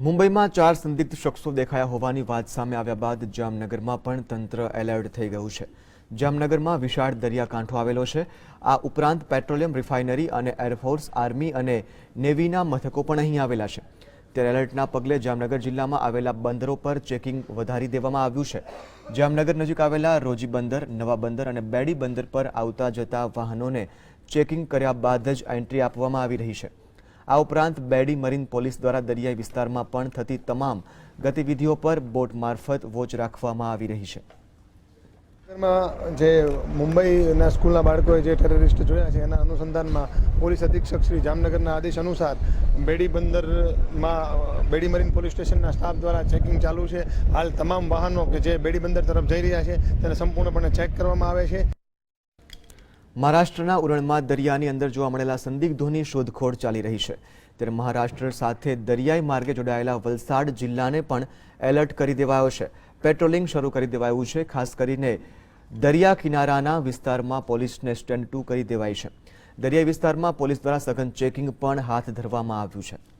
મુંબઈમાં ચાર સંદિગ્ધ શખ્સો દેખાયા હોવાની વાત સામે આવ્યા બાદ જામનગરમાં પણ તંત્ર એલર્ટ થઈ ગયું છે. જામનગરમાં વિશાળ દરિયાકાંઠો આવેલો છે. આ ઉપરાંત પેટ્રોલિયમ રિફાઇનરી અને એરફોર્સ આર્મી અને નેવીના મથકો પણ અહીં આવેલા છે. ત્યારે એલર્ટના પગલે જામનગર જિલ્લામાં આવેલા બંદરો પર ચેકિંગ વધારી દેવામાં આવ્યું છે. જામનગર નજીક આવેલા રોજી બંદર, નવા બંદર અને બેડી બંદર પર આવતા જતા વાહનોને ચેકિંગ કર્યા બાદ જ એન્ટ્રી આપવામાં આવી રહી છે. આ ઉપરાંત બેડી મરીન પોલીસ દ્વારા દરિયાઈ વિસ્તારમાં પણ થતી તમામ ગતિવિધિઓ પર બોટ મારફત વોચ રાખવામાં આવી રહી છે. જે મુંબઈના સ્કૂલના બાળકોએ જે ટેરરિસ્ટ જોયા છે, એના અનુસંધાનમાં પોલીસ અધિક્ષક શ્રી જામનગરના આદેશ અનુસાર બેડી બંદરમાં, બેડી મરીન પોલીસ સ્ટેશનના સ્ટાફ દ્વારા ચેકિંગ ચાલુ છે. હાલ તમામ વાહનો કે જે બેડી બંદર તરફ જઈ રહ્યા છે, તેને સંપૂર્ણપણે ચેક કરવામાં આવે છે. મહારાષ્ટ્રના ઉરણમાં દરિયાની અંદર જોવા મળેલા સંદિગ્ધોની શોધખોળ ચાલી રહી છે. ત્યારે મહારાષ્ટ્ર સાથે દરિયાઈ માર્ગે જોડાયેલા વલસાડ જિલ્લાને પણ એલર્ટ કરી દેવાયો છે. પેટ્રોલિંગ શરૂ કરી દેવાયું છે, ખાસ કરીને દરિયા કિનારાના વિસ્તારમાં પોલીસને સ્ટેન્ડ ટુ કરી દેવાઈ છે. દરિયાઈ વિસ્તારમાં પોલીસ દ્વારા સઘન ચેકિંગ પણ હાથ ધરવામાં આવ્યું છે.